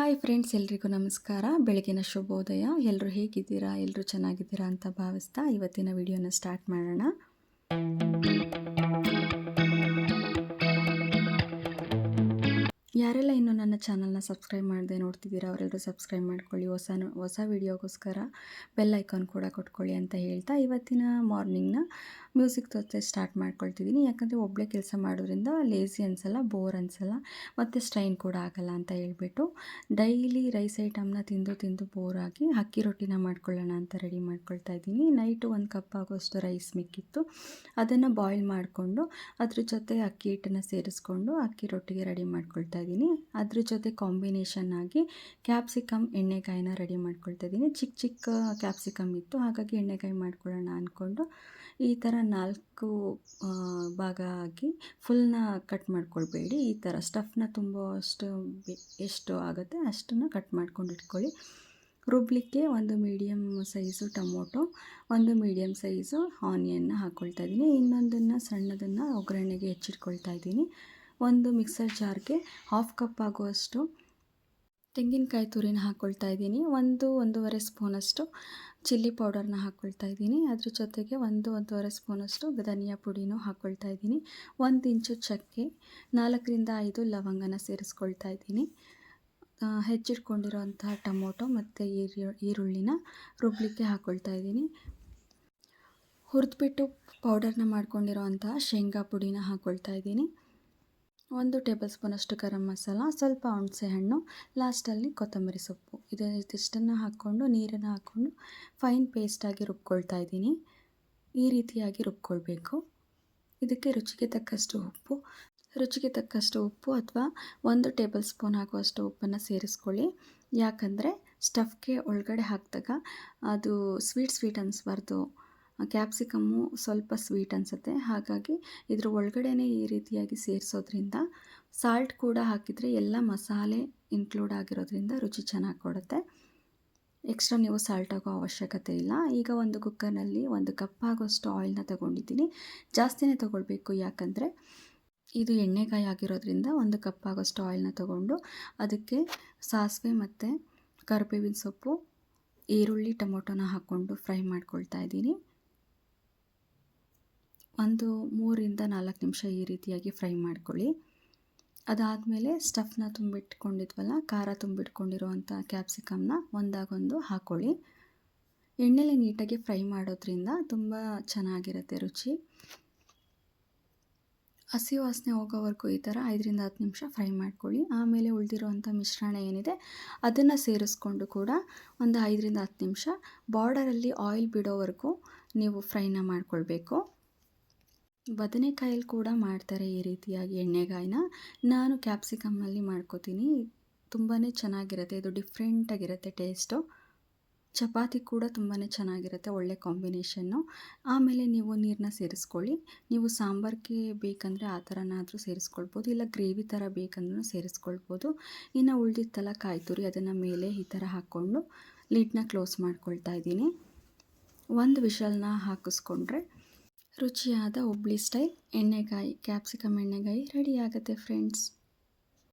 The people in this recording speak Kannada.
ಹಾಯ್ ಫ್ರೆಂಡ್ಸ್, ಎಲ್ರಿಗೂ ನಮಸ್ಕಾರ. ಬೆಳಗಿನ ಶುಭೋದಯ. ಎಲ್ಲರೂ ಹೇಗಿದ್ದೀರಾ? ಎಲ್ಲರೂ ಚೆನ್ನಾಗಿದ್ದೀರಾ ಅಂತ ಭಾವಿಸ್ತಾ ಇವತ್ತಿನ ವಿಡಿಯೋನ ಸ್ಟಾರ್ಟ್ ಮಾಡೋಣ. ಯಾರೆಲ್ಲ ಇನ್ನೂ ನನ್ನ ಚಾನಲ್ನ ಸಬ್ಸ್ಕ್ರೈಬ್ ಮಾಡದೆ ನೋಡ್ತಿದ್ದೀರಾ, ಅವರೆಲ್ಲರೂ ಸಬ್ಸ್ಕ್ರೈಬ್ ಮಾಡ್ಕೊಳ್ಳಿ. ಹೊಸ ಹೊಸ ವೀಡಿಯೋಗೋಸ್ಕರ ಬೆಲ್ ಐಕಾನ್ ಕೂಡ ಕೊಟ್ಕೊಳ್ಳಿ ಅಂತ ಹೇಳ್ತಾ ಇವತ್ತಿನ ಮಾರ್ನಿಂಗ್ನ ಮ್ಯೂಸಿಕ್ ಜೊತೆ ಸ್ಟಾರ್ಟ್ ಮಾಡ್ಕೊಳ್ತಿದ್ದೀನಿ. ಯಾಕಂದರೆ ಒಬ್ಬಳೇ ಕೆಲಸ ಮಾಡೋದ್ರಿಂದ ಲೇಸಿ ಅನಿಸಲ್ಲ ಬೋರ್ ಅನಿಸಲ್ಲ, ಮತ್ತು ಸ್ಟ್ರೈನ್ ಕೂಡ ಆಗಲ್ಲ ಅಂತ ಹೇಳ್ಬಿಟ್ಟು ಡೈಲಿ ರೈಸ್ ಐಟಮ್ನ ತಿಂದು ತಿಂದು ಬೋರ್ ಆಗಿ ಅಕ್ಕಿ ರೊಟ್ಟಿನ ಮಾಡ್ಕೊಳ್ಳೋಣ ಅಂತ ರೆಡಿ ಮಾಡ್ಕೊಳ್ತಾ ಇದ್ದೀನಿ. ನೈಟು ಒಂದು ಕಪ್ ಆಗೋಷ್ಟು ರೈಸ್ ಮಿಕ್ಕಿತ್ತು. ಅದನ್ನು ಬಾಯ್ಲ್ ಮಾಡಿಕೊಂಡು ಅದ್ರ ಜೊತೆ ಅಕ್ಕಿ ಹಿಟ್ಟನ್ನು ಸೇರಿಸ್ಕೊಂಡು ಅಕ್ಕಿ ರೊಟ್ಟಿಗೆ ರೆಡಿ ಮಾಡ್ಕೊಳ್ತಾ ಅದ್ರ ಜೊತೆ ಕಾಂಬಿನೇಷನ್ ಆಗಿ ಕ್ಯಾಪ್ಸಿಕಮ್ ಎಣ್ಣೆಕಾಯಿನ ರೆಡಿ ಮಾಡ್ಕೊಳ್ತಾ ಇದ್ದೀನಿ ಚಿಕ್ಕ ಚಿಕ್ಕ ಕ್ಯಾಪ್ಸಿಕಮ್ ಇತ್ತು. ಹಾಗಾಗಿ ಎಣ್ಣೆಕಾಯಿ ಮಾಡ್ಕೊಳ್ಳೋಣ ಅಂದ್ಕೊಂಡು ಈ ಥರ ನಾಲ್ಕು ಭಾಗ ಆಗಿ ಫುಲ್ನ ಕಟ್ ಮಾಡ್ಕೊಳ್ಬೇಡಿ. ಈ ಥರ ಸ್ಟಫ್ನ ತುಂಬ ಅಷ್ಟು ಎಷ್ಟು ಆಗುತ್ತೆ ಅಷ್ಟನ್ನು ಕಟ್ ಮಾಡ್ಕೊಂಡು ಇಟ್ಕೊಳ್ಳಿ. ರುಬ್ಲಿಕ್ಕೆ ಒಂದು ಮೀಡಿಯಮ್ ಸೈಜು ಟೊಮೊಟೊ, ಒಂದು ಮೀಡಿಯಮ್ ಸೈಜು ಆನಿಯನ್ನ ಹಾಕ್ಕೊಳ್ತಾ ಇದ್ದೀನಿ. ಇನ್ನೊಂದನ್ನು ಸಣ್ಣದನ್ನು ಒಗ್ಗರಣೆಗೆ ಹೆಚ್ಚಿಟ್ಕೊಳ್ತಾ ಇದ್ದೀನಿ. ಒಂದು ಮಿಕ್ಸರ್ ಜಾರ್ಗೆ ಹಾಫ್ ಕಪ್ ಆಗುವಷ್ಟು ತೆಂಗಿನಕಾಯಿ ತುರಿನ ಹಾಕ್ಕೊಳ್ತಾ ಇದ್ದೀನಿ. ಒಂದು ಒಂದೂವರೆ ಸ್ಪೂನಷ್ಟು ಚಿಲ್ಲಿ ಪೌಡರ್ನ ಹಾಕ್ಕೊಳ್ತಾ ಇದ್ದೀನಿ. ಅದ್ರ ಜೊತೆಗೆ ಒಂದು ಒಂದೂವರೆ ಸ್ಪೂನಷ್ಟು ಧನಿಯಾ ಪುಡಿನೂ ಹಾಕ್ಕೊಳ್ತಾ ಇದ್ದೀನಿ. ಒಂದು ಇಂಚು ಚಕ್ಕೆ, ನಾಲ್ಕರಿಂದ ಐದು ಲವಂಗನ ಸೇರಿಸ್ಕೊಳ್ತಾ ಇದ್ದೀನಿ. ಹೆಚ್ಚಿಟ್ಕೊಂಡಿರೋಂತಹ ಟೊಮೊಟೊ ಮತ್ತು ಈರು ಈರುಳ್ಳಿನ ರುಬ್ಲಿಕ್ಕೆ ಹಾಕ್ಕೊಳ್ತಾ ಇದ್ದೀನಿ. ಹುರಿದ್ಬಿಟ್ಟು ಪೌಡರ್ನ ಮಾಡ್ಕೊಂಡಿರೋ ಅಂತಹ ಶೇಂಗಾ ಪುಡಿನ ಹಾಕ್ಕೊಳ್ತಾ ಇದ್ದೀನಿ. ಒಂದು ಟೇಬಲ್ ಸ್ಪೂನಷ್ಟು ಗರಂ ಮಸಾಲ, ಸ್ವಲ್ಪ ಹುಣಸೆ ಹಣ್ಣು ಲಾಸ್ಟಲ್ಲಿ ಕೊತ್ತಂಬರಿ ಸೊಪ್ಪು. ಇದು ಇದಿಷ್ಟನ್ನು ಹಾಕ್ಕೊಂಡು, ನೀರನ್ನು ಹಾಕ್ಕೊಂಡು ಫೈನ್ ಪೇಸ್ಟಾಗಿ ರುಬ್ಕೊಳ್ತಾ ಇದ್ದೀನಿ. ಈ ರೀತಿಯಾಗಿ ರುಬ್ಕೊಳ್ಬೇಕು. ಇದಕ್ಕೆ ರುಚಿಗೆ ತಕ್ಕಷ್ಟು ಉಪ್ಪು. ರುಚಿಗೆ ತಕ್ಕಷ್ಟು ಉಪ್ಪು ಅಥವಾ ಒಂದು ಟೇಬಲ್ ಸ್ಪೂನ್ ಹಾಕುವಷ್ಟು ಉಪ್ಪನ್ನು ಸೇರಿಸ್ಕೊಳ್ಳಿ. ಯಾಕಂದರೆ ಸ್ಟಫ್ಗೆ ಒಳಗಡೆ ಹಾಕಿದಾಗ ಅದು ಸ್ವೀಟ್ ಸ್ವೀಟ್ ಅನ್ನಿಸ್ಬಾರ್ದು ಕ್ಯಾಪ್ಸಿಕಮ್ಮು ಸ್ವಲ್ಪ ಸ್ವೀಟ್ ಅನಿಸುತ್ತೆ. ಹಾಗಾಗಿ ಇದ್ರ ಒಳಗಡೆನೇ ಈ ರೀತಿಯಾಗಿ ಸೇರಿಸೋದ್ರಿಂದ ಸಾಲ್ಟ್ ಕೂಡ ಹಾಕಿದರೆ ಎಲ್ಲ ಮಸಾಲೆ ಇನ್ಕ್ಲೂಡ್ ಆಗಿರೋದ್ರಿಂದ ರುಚಿ ಚೆನ್ನಾಗಿ ಕೊಡುತ್ತೆ. ಎಕ್ಸ್ಟ್ರಾ ನೀವು ಸಾಲ್ಟ್ ಆಗೋ ಅವಶ್ಯಕತೆ ಇಲ್ಲ. ಈಗ ಒಂದು ಕುಕ್ಕರ್ನಲ್ಲಿ ಒಂದು ಕಪ್ ಆಗೋಷ್ಟು ಆಯಿಲ್ನ ತಗೊಂಡಿದ್ದೀನಿ. ಜಾಸ್ತಿನೇ ತೊಗೊಳ್ಬೇಕು. ಯಾಕಂದರೆ ಇದು ಎಣ್ಣೆಕಾಯಿ ಆಗಿರೋದ್ರಿಂದ ಒಂದು ಕಪ್ ಆಗೋಷ್ಟು ಆಯಿಲ್ನ ತೊಗೊಂಡು ಅದಕ್ಕೆ ಸಾಸಿವೆ ಮತ್ತು ಕರಿಬೇವಿನ ಸೊಪ್ಪು, ಈರುಳ್ಳಿ, ಟೊಮೊಟೊನ ಹಾಕ್ಕೊಂಡು ಫ್ರೈ ಮಾಡ್ಕೊಳ್ತಾ ಇದ್ದೀನಿ. ಒಂದು ಮೂರಿಂದ ನಾಲ್ಕು ನಿಮಿಷ ಈ ರೀತಿಯಾಗಿ ಫ್ರೈ ಮಾಡ್ಕೊಳ್ಳಿ. ಅದಾದಮೇಲೆ ಸ್ಟಫ್ನ ತುಂಬಿಟ್ಕೊಂಡಿದ್ವಲ್ಲ, ಖಾರ ತುಂಬಿಟ್ಕೊಂಡಿರುವಂಥ ಕ್ಯಾಪ್ಸಿಕಮ್ನ ಒಂದಾಗೊಂದು ಹಾಕ್ಕೊಳ್ಳಿ ಎಣ್ಣೆಲಿ ನೀಟಾಗಿ ಫ್ರೈ ಮಾಡೋದ್ರಿಂದ ತುಂಬ ಚೆನ್ನಾಗಿರುತ್ತೆ ರುಚಿ. ಹಸಿ ವಾಸನೆ ಹೋಗೋವರೆಗೂ ಈ ಥರ ಐದರಿಂದ ಹತ್ತು ನಿಮಿಷ ಫ್ರೈ ಮಾಡ್ಕೊಳ್ಳಿ. ಆಮೇಲೆ ಉಳಿದಿರುವಂಥ ಮಿಶ್ರಣ ಏನಿದೆ, ಅದನ್ನು ಸೇರಿಸ್ಕೊಂಡು ಕೂಡ ಒಂದು ಐದರಿಂದ ಹತ್ತು ನಿಮಿಷ ಬಾರ್ಡರಲ್ಲಿ ಆಯಿಲ್ ಬಿಡೋವರೆಗೂ ನೀವು ಫ್ರೈನ ಮಾಡ್ಕೊಳ್ಬೇಕು. ಬದನೆಕಾಯಲ್ಲಿ ಕೂಡ ಮಾಡ್ತಾರೆ ಈ ರೀತಿಯಾಗಿ ಎಣ್ಣೆಗಾಯಿನ. ನಾನು ಕ್ಯಾಪ್ಸಿಕಮ್ಮಲ್ಲಿ ಮಾಡ್ಕೋತೀನಿ. ತುಂಬಾ ಚೆನ್ನಾಗಿರುತ್ತೆ. ಇದು ಡಿಫ್ರೆಂಟಾಗಿರುತ್ತೆ ಟೇಸ್ಟು. ಚಪಾತಿ ಕೂಡ ತುಂಬಾ ಚೆನ್ನಾಗಿರುತ್ತೆ, ಒಳ್ಳೆ ಕಾಂಬಿನೇಷನ್ನು. ಆಮೇಲೆ ನೀವು ನೀರನ್ನ ಸೇರಿಸ್ಕೊಳ್ಳಿ. ನೀವು ಸಾಂಬಾರಿಗೆ ಬೇಕಂದರೆ ಆ ಥರನಾದರೂ ಸೇರಿಸ್ಕೊಳ್ಬೋದು, ಇಲ್ಲ ಗ್ರೇವಿ ಥರ ಬೇಕಂದ್ರೂ ಸೇರಿಸ್ಕೊಳ್ಬೋದು. ಇನ್ನು ಉಳಿದಿತ್ತಲ್ಲ ಕಾಯಿ ತುರಿ ಅದನ್ನು ಮೇಲೆ ಈ ಥರ ಹಾಕ್ಕೊಂಡು ಲಿಡ್ನ ಕ್ಲೋಸ್ ಮಾಡ್ಕೊಳ್ತಾ ಇದ್ದೀನಿ. ಒಂದು ವಿಶಲ್ನ ಹಾಕಿಸ್ಕೊಂಡ್ರೆ ರುಚಿಯಾದ ಹುಬ್ಳಿ ಸ್ಟೈಲ್ ಎಣ್ಣೆಗಾಯಿ ಕ್ಯಾಪ್ಸಿಕಮ್ ಎಣ್ಣೆಗಾಯಿ ರೆಡಿ ಆಗುತ್ತೆ ಫ್ರೆಂಡ್ಸ್